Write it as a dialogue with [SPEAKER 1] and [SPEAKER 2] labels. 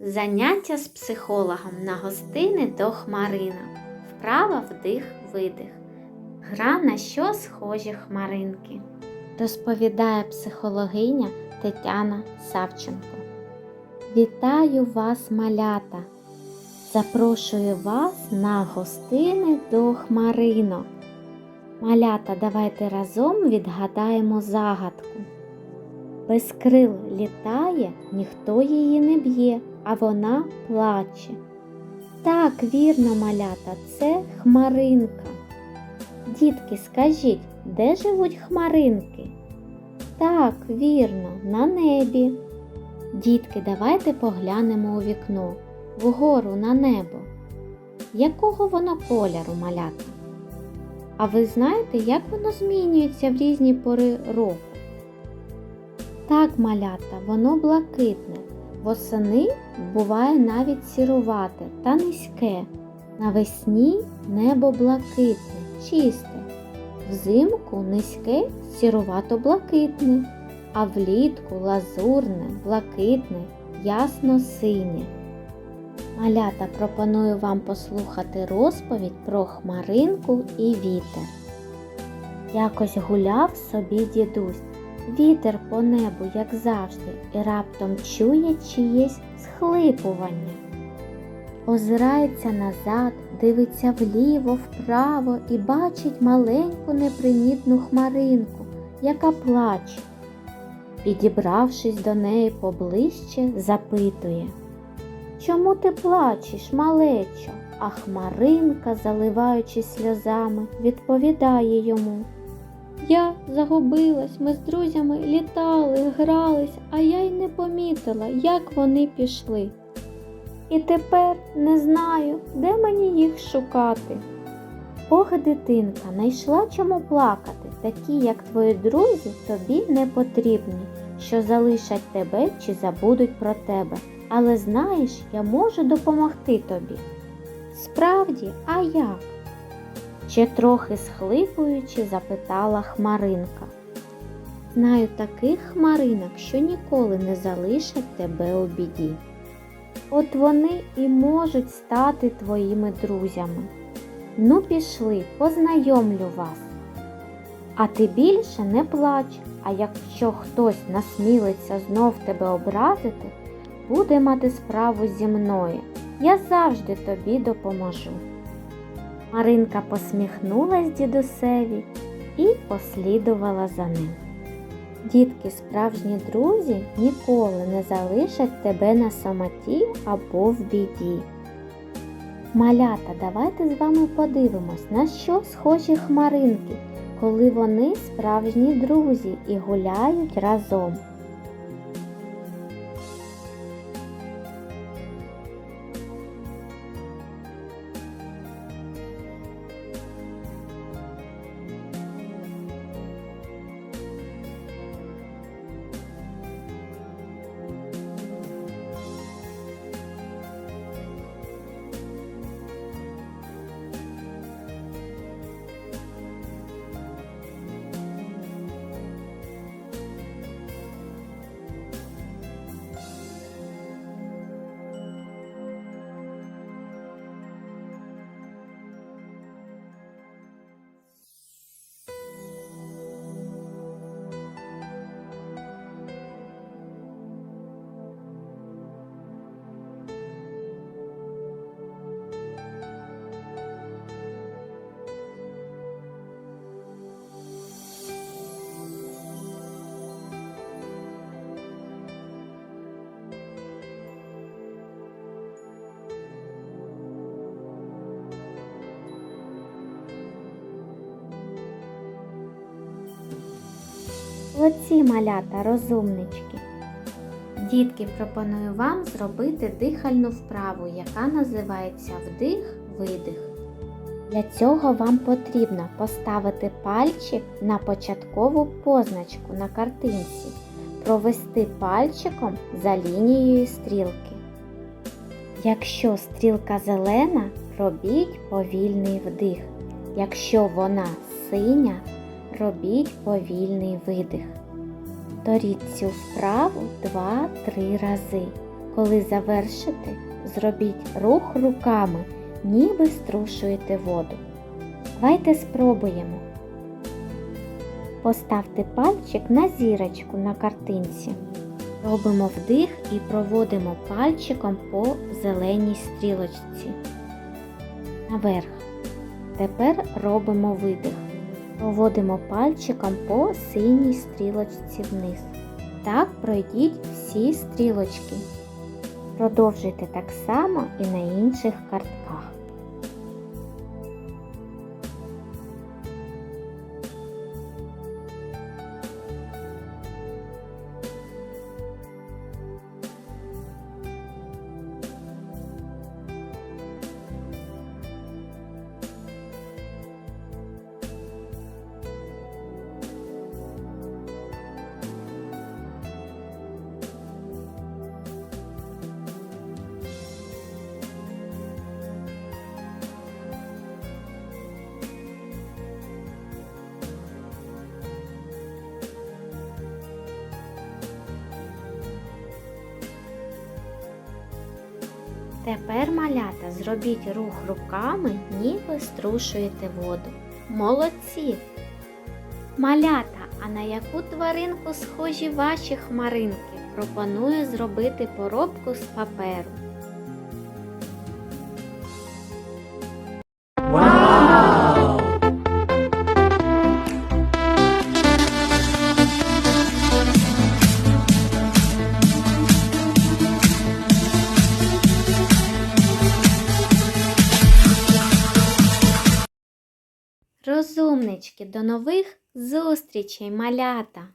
[SPEAKER 1] Заняття з психологом на гостини до хмаринок. Вправа вдих видих. Гра на що схожі хмаринки. Розповідає психологиня Тетяна Савченко. Вітаю вас, малята! Запрошую вас на гостини до хмаринок. Малята, давайте разом відгадаємо загадку. Без крил літає, ніхто її не б'є, а вона плаче. Так, вірно, малята, це хмаринка. Дітки, скажіть, де живуть хмаринки? Так, вірно, на небі. Дітки, давайте поглянемо у вікно, вгору на небо. Якого воно кольору малята? А ви знаєте, як воно змінюється в різні пори року? Так, малята, воно блакитне. Восени буває навіть сірувате та низьке. Навесні небо блакитне, чисте. Взимку низьке сірувато-блакитне, а влітку лазурне, блакитне, ясно-синє. Малята пропоную вам послухати розповідь про хмаринку і вітер. Якось гуляв собі дідусь. Вітер по небу, як завжди, і раптом чує чиєсь схлипування. Озирається назад, дивиться вліво, вправо і бачить маленьку непримітну хмаринку, яка плаче. Підібравшись до неї поближче, запитує Чому ти плачеш, малечо? А хмаринка, заливаючись сльозами, відповідає йому. Я загубилась, ми з друзями літали, грались, а я й не помітила, як вони пішли. І тепер не знаю, де мені їх шукати. Ох, дитинка, найшла чому плакати, такі, як твої друзі, тобі не потрібні, що залишать тебе чи забудуть про тебе. Але знаєш, я можу допомогти тобі. Справді, а як? Ще трохи схлипуючи, запитала хмаринка. Знаю таких хмаринок, що ніколи не залишать тебе у біді. От вони і можуть стати твоїми друзями. Ну, пішли, познайомлю вас. А ти більше не плач, а якщо хтось насмілиться знов тебе образити, буде мати справу зі мною. Я завжди тобі допоможу. Маринка посміхнулась дідусеві і послідувала за ним. Дітки, справжні друзі ніколи не залишать тебе на самоті або в біді. Малята, давайте з вами подивимось, на що схожі хмаринки, коли вони справжні друзі і гуляють разом. Оці малята розумнички. Дітки, пропоную вам зробити дихальну вправу, яка називається вдих-видих. Для цього вам потрібно поставити пальчик на початкову позначку на картинці, провести пальчиком за лінією стрілки. Якщо стрілка зелена, робіть повільний вдих. Якщо вона синя, робіть повільний видих. Повторіть цю вправу 2-3 рази. Коли завершите, зробіть рух руками, ніби струшуєте воду. Давайте спробуємо. Поставте пальчик на зірочку на картинці. Робимо вдих і проводимо пальчиком по зеленій стрілочці. Наверх. Тепер робимо видих. Проводимо пальчиком по синій стрілочці вниз. Так пройдіть всі стрілочки. Продовжуйте так само і на інших картках. Тепер, малята, зробіть рух руками, ніби струшуєте воду. Молодці! Малята, а на яку тваринку схожі ваші хмаринки? Пропоную зробити поробку з паперу. Розумнички, до нових зустрічей, малята!